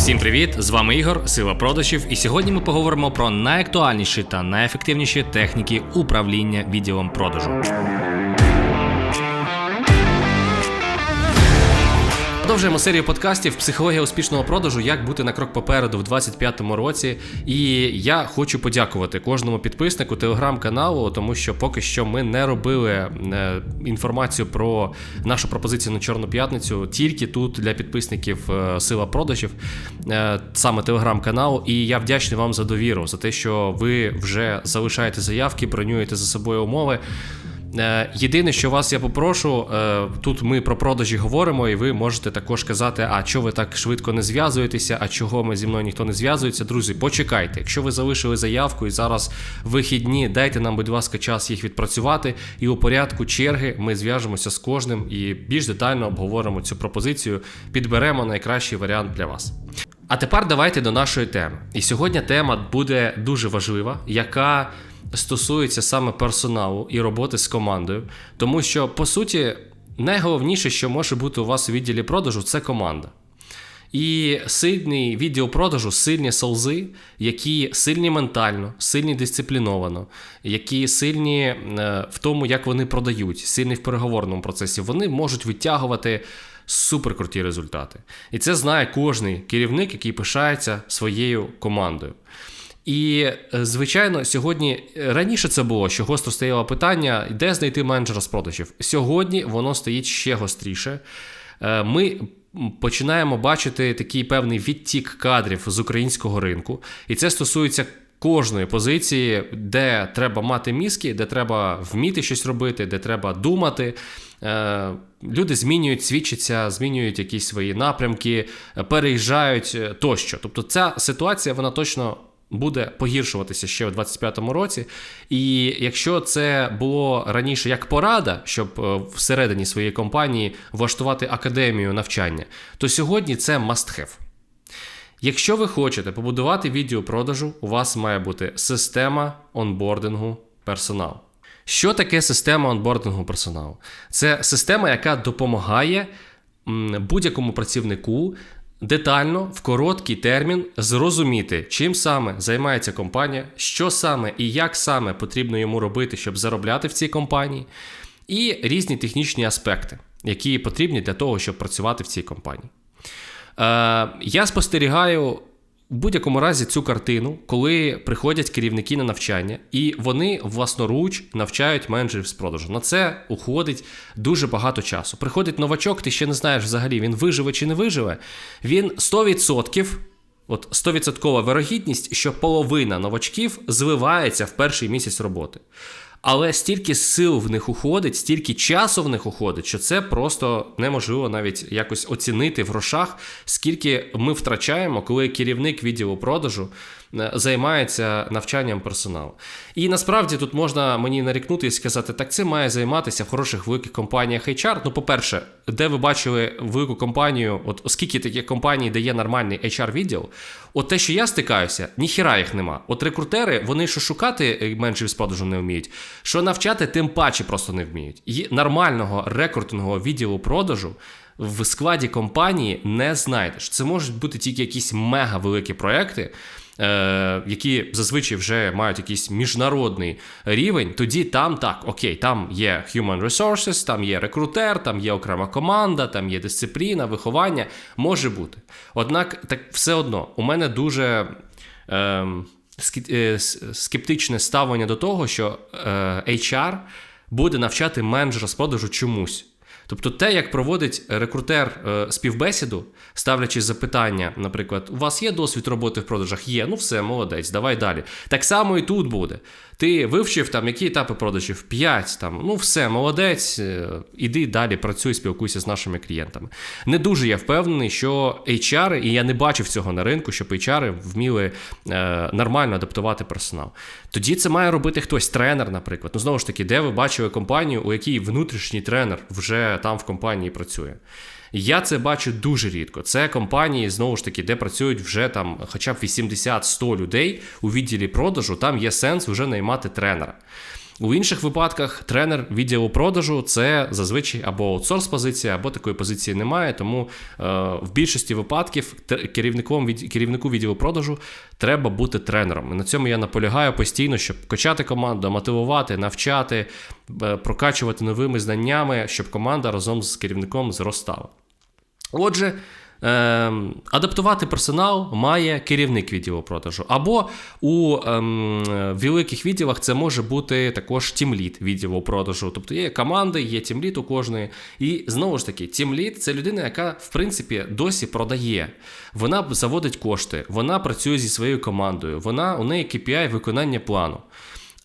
Всім привіт! З вами Ігор, Сила продажів, і сьогодні ми поговоримо про найактуальніші та найефективніші техніки управління відділом продажу. Продовжуємо серію подкастів Психологія успішного продажу. Як бути на крок попереду в 25-му році. І я хочу подякувати кожному підписнику телеграм-каналу, тому що поки що ми не робили е, інформацію про нашу пропозицію на Чорну п'ятницю тільки тут для підписників е, сила продажів, е, саме телеграм-канал. І я вдячний вам за довіру, за те, що ви вже залишаєте заявки, бронюєте за собою умови. Е, єдине, що вас я попрошу, е, тут ми про продажі говоримо, і ви можете також казати, а чого ви так швидко не зв'язуєтеся, а чого ми зі мною ніхто не зв'язується. Друзі, почекайте. Якщо ви залишили заявку і зараз вихідні, дайте нам, будь ласка, час їх відпрацювати. І у порядку черги ми зв'яжемося з кожним і більш детально обговоримо цю пропозицію, підберемо найкращий варіант для вас. А тепер давайте до нашої теми. І сьогодні тема буде дуже важлива, яка стосується саме персоналу і роботи з командою, тому що, по суті, найголовніше, що може бути у вас у відділі продажу, це команда. І сильний відділ продажу, сильні солзи, які сильні ментально, сильні дисципліновано, які сильні е, в тому, як вони продають, сильні в переговорному процесі, вони можуть витягувати суперкруті результати. І це знає кожний керівник, який пишається своєю командою. І, е, звичайно, сьогодні е, раніше це було, що гостро стояло питання, де знайти менеджера з продажів. Сьогодні воно стоїть ще гостріше. Е, ми починаємо бачити такий певний відтік кадрів з українського ринку, і це стосується. Кожної позиції, де треба мати мізки, де треба вміти щось робити, де треба думати. Люди змінюють, свідчаться, змінюють якісь свої напрямки, переїжджають тощо. Тобто, ця ситуація вона точно буде погіршуватися ще у 25-му році. І якщо це було раніше як порада, щоб е, всередині своєї компанії влаштувати академію навчання, то сьогодні це must have. Якщо ви хочете побудувати відео продажу, у вас має бути система онбордингу персоналу. Що таке система онбордингу персоналу? Це система, яка допомагає будь-якому працівнику детально в короткий термін зрозуміти, чим саме займається компанія, що саме і як саме потрібно йому робити, щоб заробляти в цій компанії, і різні технічні аспекти, які потрібні для того, щоб працювати в цій компанії. Е, Я спостерігаю в будь-якому разі цю картину, коли приходять керівники на навчання, і вони власноруч навчають менеджерів з продажу. На це уходить дуже багато часу. Приходить новачок, ти ще не знаєш взагалі, він виживе чи не виживе. Він 100%. От 100% вирогідність, що половина новачків звивається в перший місяць роботи. Але стільки сил в них уходить, стільки часу в них уходить, що це просто неможливо навіть якось оцінити в грошах, скільки ми втрачаємо, коли керівник відділу продажу займається навчанням персоналу. І насправді тут можна мені нарікнути і сказати, так це має займатися в хороших великих компаніях HR. Ну, по-перше, де ви бачили велику компанію, от оскільки таких компаній, де є нормальний HR-відділ, от те, що я стикаюся, ніхіра їх нема. От рекрутери, вони що шукати е, менше з не вміють, що навчати, тим паче просто не вміють. І нормального рекрутингового відділу продажу. В складі компанії не знайдеш. Це можуть бути тільки якісь мега великі проекти, Е, які зазвичай вже мають якийсь міжнародний рівень, тоді там так, окей, там є human resources, там є рекрутер, там є окрема команда, там є дисципліна, виховання, може бути. Однак, так все одно, у мене дуже. Ем, е, скептичне ставлення до того, що е, HR буде навчати менеджера з продажу чомусь. Тобто, те, як проводить рекрутер е, співбесіду, ставлячи запитання, наприклад, у вас є досвід роботи в продажах? Є, ну все, молодець, давай далі. Так само і тут буде. Ти вивчив там які етапи продажів? П'ять там, ну все, молодець, е, іди далі, працюй, спілкуйся з нашими клієнтами. Не дуже я впевнений, що HR, і я не бачив цього на ринку, щоб HR вміли е, нормально адаптувати персонал. Тоді це має робити хтось, тренер, наприклад. Ну, знову ж таки, де ви бачили компанію, у якій внутрішній тренер вже там в компанії працює. Я це бачу дуже рідко. Це компанії, знову ж таки, де працюють вже там хоча б 80-100 людей у відділі продажу, там є сенс вже наймати тренера. У інших випадках тренер відділу продажу це зазвичай або аутсорс позиція, або такої позиції немає. Тому е, в більшості випадків керівником від керівнику відділу продажу треба бути тренером. І на цьому я наполягаю постійно, щоб качати команду, мотивувати, навчати, е, прокачувати новими знаннями, щоб команда разом з керівником зростала. Отже. Ем, адаптувати персонал має керівник відділу продажу. Або у ем, великих відділах це може бути також тімліт відділу продажу. Тобто є команди, є тімліт у кожної. І знову ж таки, тімліт це людина, яка в принципі досі продає. Вона заводить кошти, вона працює зі своєю командою, вона у неї KPI виконання плану.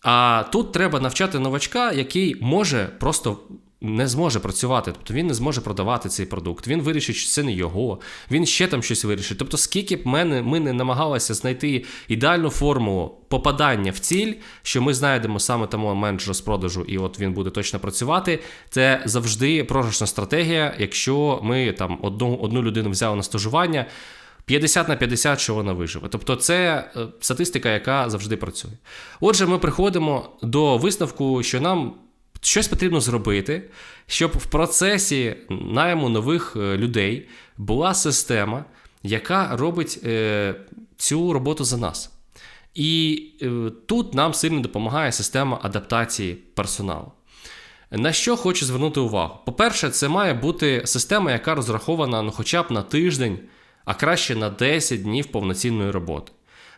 А тут треба навчати новачка, який може просто не зможе працювати, тобто він не зможе продавати цей продукт. Він вирішить, що це не його, він ще там щось вирішить. Тобто, скільки б мене ми не намагалися знайти ідеальну формулу попадання в ціль, що ми знайдемо саме тому менеджера з продажу, і от він буде точно працювати. Це завжди програшна стратегія. Якщо ми там одну, одну людину взяли на стажування. 50 на 50, що вона виживе. Тобто це е, статистика, яка завжди працює. Отже, ми приходимо до висновку, що нам Щось потрібно зробити, щоб в процесі найму нових е, людей була система, яка робить е, цю роботу за нас. І е, тут нам сильно допомагає система адаптації персоналу. На що хочу звернути увагу? По-перше, це має бути система, яка розрахована ну, хоча б на тиждень, а краще на 10 днів повноцінної роботи.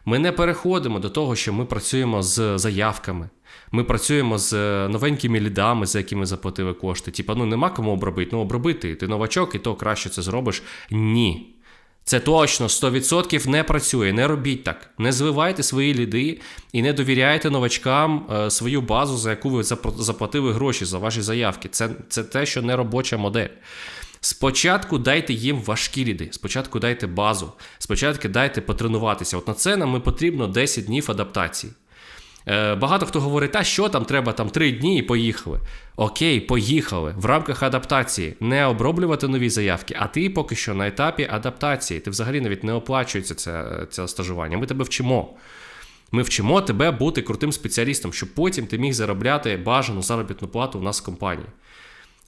Ми не переходимо до того, що ми працюємо з заявками. Ми працюємо з е, новенькими лідами, за якими заплатили кошти. Типа, ну нема кому обробити. Ну обробити, ти новачок, і то краще це зробиш. Ні. Це точно 100% не працює. Не робіть так. Не звивайте свої ліди і не довіряйте новачкам е, свою базу, за яку ви заплатили гроші за ваші заявки. Це, Це те, що не робоча модель. Спочатку дайте їм важкі ліди, спочатку дайте базу, спочатку дайте потренуватися. От на це нам потрібно 10 днів адаптації. Е, багато хто говорить, та що там треба там три дні і поїхали. Окей, поїхали в рамках адаптації, не оброблювати нові заявки, а ти поки що на етапі адаптації. Ти взагалі навіть не оплачується це, це стажування. Ми тебе вчимо. Ми вчимо тебе бути крутим спеціалістом, щоб потім ти міг заробляти бажану заробітну плату у нас в компанії.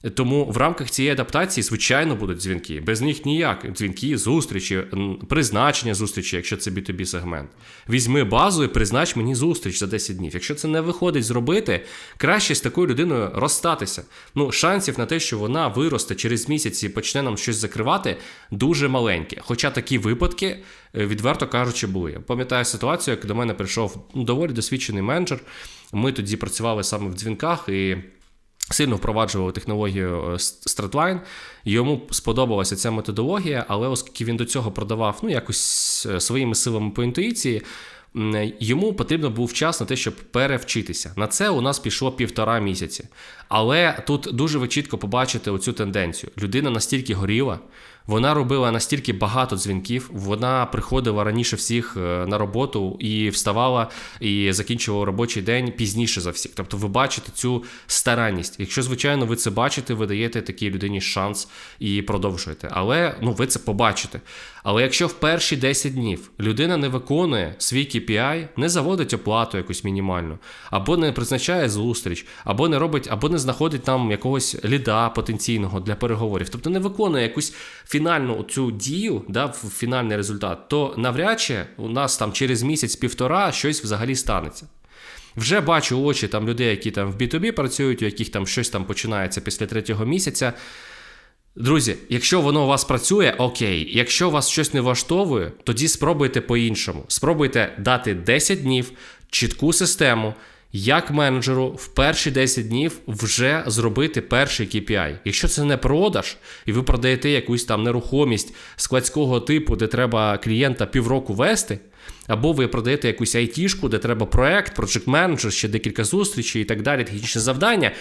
Тому в рамках цієї адаптації, звичайно, будуть дзвінки. Без них ніяк. Дзвінки, зустрічі, призначення зустрічі, якщо це B2B сегмент. Візьми базу і признач мені зустріч за 10 днів. Якщо це не виходить зробити, краще з такою людиною розстатися. Ну, шансів на те, що вона виросте через місяць і почне нам щось закривати, дуже маленькі. Хоча такі випадки, е, відверто кажучи, були. Пам'ятаю ситуацію, як до мене прийшов ну, доволі досвідчений менеджер. Ми тоді працювали саме в дзвінках і. Сильно впроваджував технологію Стратлайн, Stratline, йому сподобалася ця методологія, але оскільки він до цього продавав ну, якось е, своїми силами по інтуїції, йому потрібно був час на те, щоб перевчитися. На це у нас пішло півтора місяці. Але тут дуже ви чітко побачите оцю тенденцію. Людина настільки горіла, вона робила настільки багато дзвінків, вона приходила раніше всіх е, на роботу і вставала і закінчувала робочий день пізніше за всіх. Тобто, ви бачите цю старанність. Якщо, звичайно, ви це бачите, ви даєте такій людині шанс і продовжуєте. Але ну, ви це побачите. Але якщо в перші 10 днів людина не виконує свій KPI, не заводить оплату якусь мінімальну, або не призначає зустріч, або не робить, або не знаходить там якогось ліда потенційного для переговорів, тобто не виконує якусь фінальну цю дію, да, в фінальний результат, то навряд чи у нас там через місяць-півтора щось взагалі станеться. Вже бачу очі там людей, які там в B2B працюють, у яких там щось там починається після третього місяця. Друзі, якщо воно у вас працює, окей. Якщо вас щось не влаштовує, тоді спробуйте по-іншому. Спробуйте дати 10 днів, чітку систему, як менеджеру в перші 10 днів вже зробити перший KPI. Якщо це не продаж, і ви продаєте якусь там нерухомість складського типу, де треба клієнта півроку вести, або ви продаєте якусь айтішку, де треба проект, проджект менеджер, ще декілька зустрічей і так далі, технічне завдання.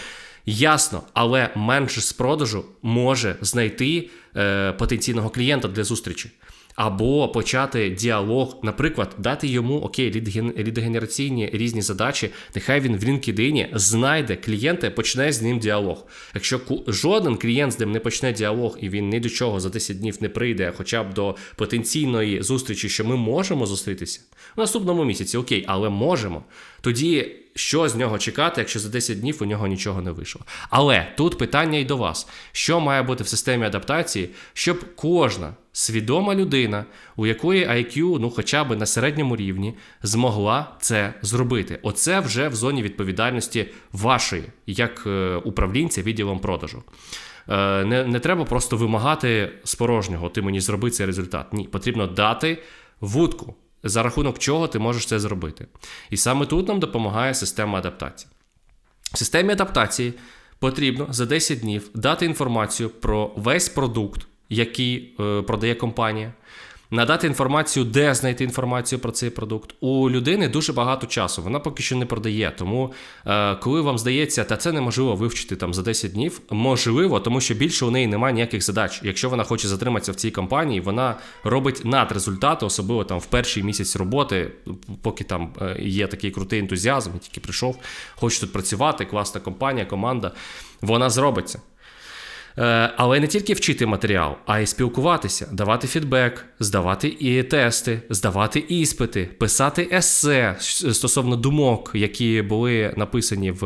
Ясно, але менеджер з продажу може знайти е, потенційного клієнта для зустрічі. Або почати діалог, наприклад, дати йому окей, лідогенераційні різні задачі. Нехай він в LinkedIn знайде клієнта і почне з ним діалог. Якщо жоден клієнт з ним не почне діалог і він ні до чого за 10 днів не прийде, хоча б до потенційної зустрічі, що ми можемо зустрітися в наступному місяці, окей, але можемо. Тоді що з нього чекати, якщо за 10 днів у нього нічого не вийшло. Але тут питання і до вас: що має бути в системі адаптації, щоб кожна свідома людина, у якої IQ, ну хоча б на середньому рівні, змогла це зробити. Оце вже в зоні відповідальності вашої, як е, управлінця відділом продажу. Е, Не, не треба просто вимагати з порожнього, ти мені зроби цей результат. Ні, потрібно дати вудку, за рахунок чого ти можеш це зробити. І саме тут нам допомагає система адаптації. В системі адаптації потрібно за 10 днів дати інформацію про весь продукт, який е, продає компанія, надати інформацію, де знайти інформацію про цей продукт. У людини дуже багато часу, вона поки що не продає. Тому, е, коли вам здається, та це неможливо вивчити там за 10 днів, можливо, тому що більше у неї немає ніяких задач. Якщо вона хоче затриматися в цій компанії, вона робить надрезультати, особливо там в перший місяць роботи, поки там е, є такий крутий ентузіазм, тільки прийшов, хочу тут працювати, класна компанія, команда, вона зробиться. Е, Але не тільки вчити матеріал, а й спілкуватися, давати фідбек, здавати і тести, здавати іспити, писати есе стосовно думок, які були написані в,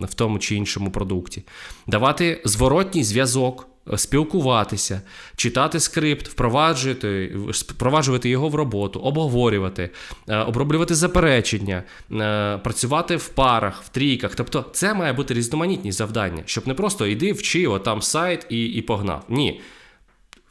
в тому чи іншому продукті, давати зворотній зв'язок. Спілкуватися, читати скрипт, впроваджувати впроваджувати його в роботу, обговорювати, е, оброблювати заперечення, е, працювати в парах, в трійках. Тобто, це має бути різноманітні завдання, щоб не просто йди, вчи отам сайт і, і погнав. Ні.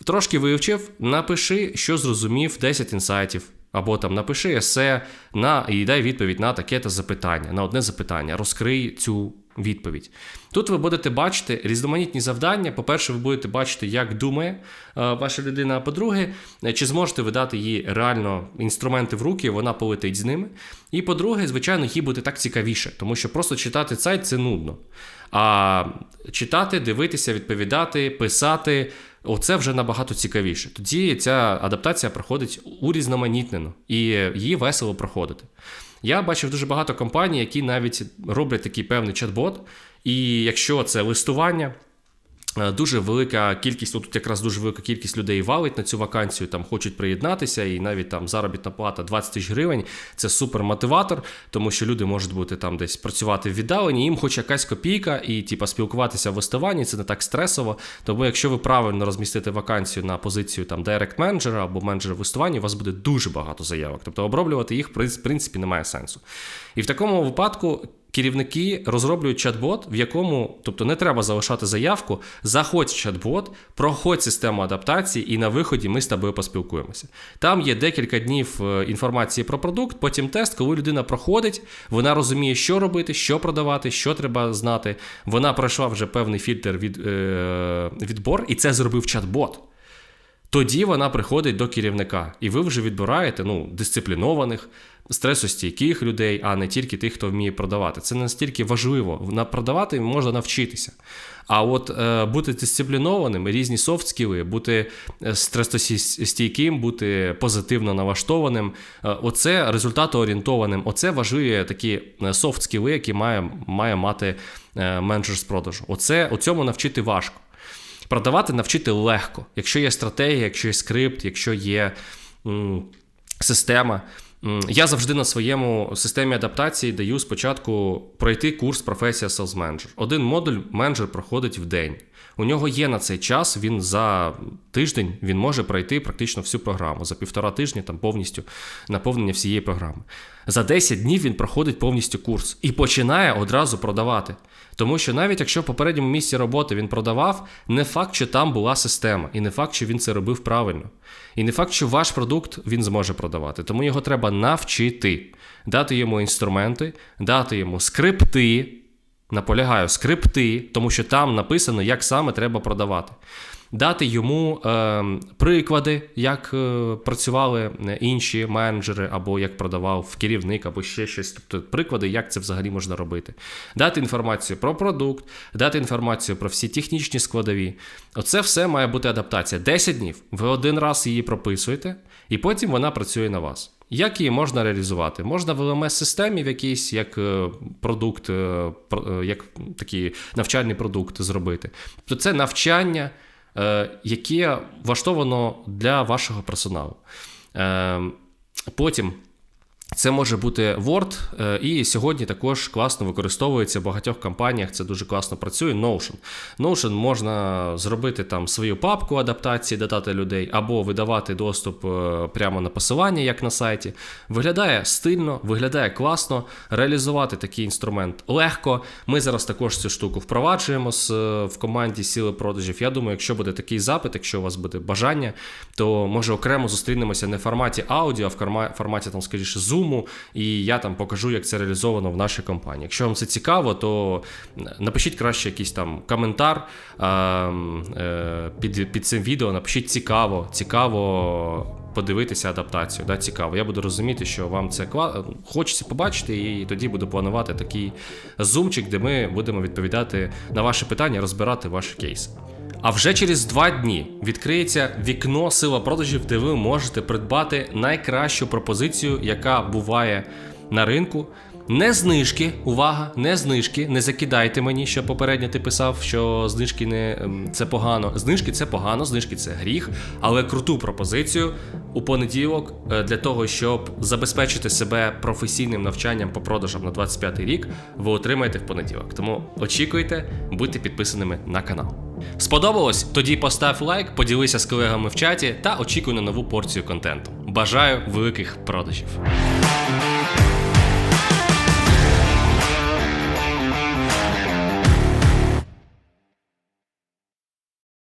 Трошки вивчив, напиши, що зрозумів, 10 інсайтів. Або там напиши есе на і дай відповідь на таке-то запитання, на одне запитання. Розкрий цю відповідь. Тут ви будете бачити різноманітні завдання. По-перше, ви будете бачити, як думає е, ваша людина. А по-друге, чи зможете ви дати їй реально інструменти в руки, вона полетить з ними. І по-друге, звичайно, їй буде так цікавіше, тому що просто читати сайт це нудно. А читати, дивитися, відповідати, писати. Оце вже набагато цікавіше. Тоді ця адаптація проходить урізноманітнено і її весело проходити. Я бачив дуже багато компаній, які навіть роблять такий певний чат-бот, і якщо це листування. Е, дуже велика кількість, тут якраз дуже велика кількість людей валить на цю вакансію, там хочуть приєднатися, і навіть там заробітна плата 20 тисяч гривень це супер мотиватор, тому що люди можуть бути там десь працювати в віддаленні, їм хоч якась копійка, і типа спілкуватися в листуванні, це не так стресово. Тому, якщо ви правильно розмістите вакансію на позицію там директ менеджера або менеджера в листуванні, у вас буде дуже багато заявок. Тобто оброблювати їх в принципі немає сенсу. І в такому випадку керівники розроблюють чат-бот, в якому, тобто не треба залишати заявку, заходь в чат-бот, проходь систему адаптації, і на виході ми з тобою поспілкуємося. Там є декілька днів е, інформації про продукт, потім тест, коли людина проходить, вона розуміє, що робити, що продавати, що треба знати. Вона пройшла вже певний фільтр від, е, відбор, і це зробив чат-бот. Тоді вона приходить до керівника, і ви вже відбираєте ну, дисциплінованих, стресостійких людей, а не тільки тих, хто вміє продавати. Це настільки важливо. На продавати можна навчитися. А от е, бути дисциплінованим, різні софт-скіли, бути е, стресостійким, бути позитивно налаштованим, е, оце результатоорієнтованим. Оце важливі такі е, софт-скіли, які має має мати е, менеджер з продажу. Оце у цьому навчити важко. Продавати навчити легко, якщо є стратегія, якщо є скрипт, якщо є м, система. Я завжди на своєму системі адаптації даю спочатку пройти курс професія Sales Manager. Один модуль менеджер проходить в день. У нього є на цей час, він за тиждень він може пройти практично всю програму. За півтора тижні там повністю наповнення всієї програми. За 10 днів він проходить повністю курс і починає одразу продавати. Тому що навіть якщо в попередньому місці роботи він продавав, не факт, що там була система, і не факт, що він це робив правильно. І не факт, що ваш продукт він зможе продавати. Тому його треба навчити, дати йому інструменти, дати йому скрипти. Наполягаю, скрипти, тому що там написано, як саме треба продавати дати йому е, приклади, як е, працювали інші менеджери, або як продавав керівник, або ще щось. Тобто приклади, як це взагалі можна робити. Дати інформацію про продукт, дати інформацію про всі технічні складові. Оце все має бути адаптація. 10 днів. Ви один раз її прописуєте, і потім вона працює на вас. Як її можна реалізувати? Можна в LMS-системі в якийсь як е, продукт, е, е, як такий навчальний продукт зробити. Тобто це навчання. Е, яке влаштовано для вашого персоналу. Е, потім Це може бути Word, е, і сьогодні також класно використовується в багатьох компаніях. Це дуже класно працює. Notion. Notion можна зробити там свою папку адаптації, додати людей, або видавати доступ е, прямо на посилання, як на сайті. Виглядає стильно, виглядає класно. Реалізувати такий інструмент легко. Ми зараз також цю штуку впроваджуємо з, е, в команді сили продажів. Я думаю, якщо буде такий запит, якщо у вас буде бажання, то може окремо зустрінемося не в форматі аудіо, а в форматі там, скоріше, Zoom, і я там покажу, як це реалізовано в нашій компанії. Якщо вам це цікаво, то напишіть краще якийсь там коментар а, е, під, під цим відео. Напишіть цікаво, цікаво. Подивитися адаптацію, да, цікаво. Я буду розуміти, що вам це кла... хочеться побачити, і тоді буду планувати такий зумчик, де ми будемо відповідати на ваші питання, розбирати ваші кейси. А вже через два дні відкриється вікно сила продажів, де ви можете придбати найкращу пропозицію, яка буває на ринку. Не знижки, увага, не знижки. Не закидайте мені, що попередньо ти писав, що знижки не ем, це погано. Знижки це погано, знижки це гріх, але круту пропозицію у понеділок е, для того, щоб забезпечити себе професійним навчанням по продажам на 25 рік, ви отримаєте в понеділок. Тому очікуйте, будьте підписаними на канал. Сподобалось? Тоді постав лайк, поділися з колегами в чаті та очікуй на нову порцію контенту. Бажаю великих продажів!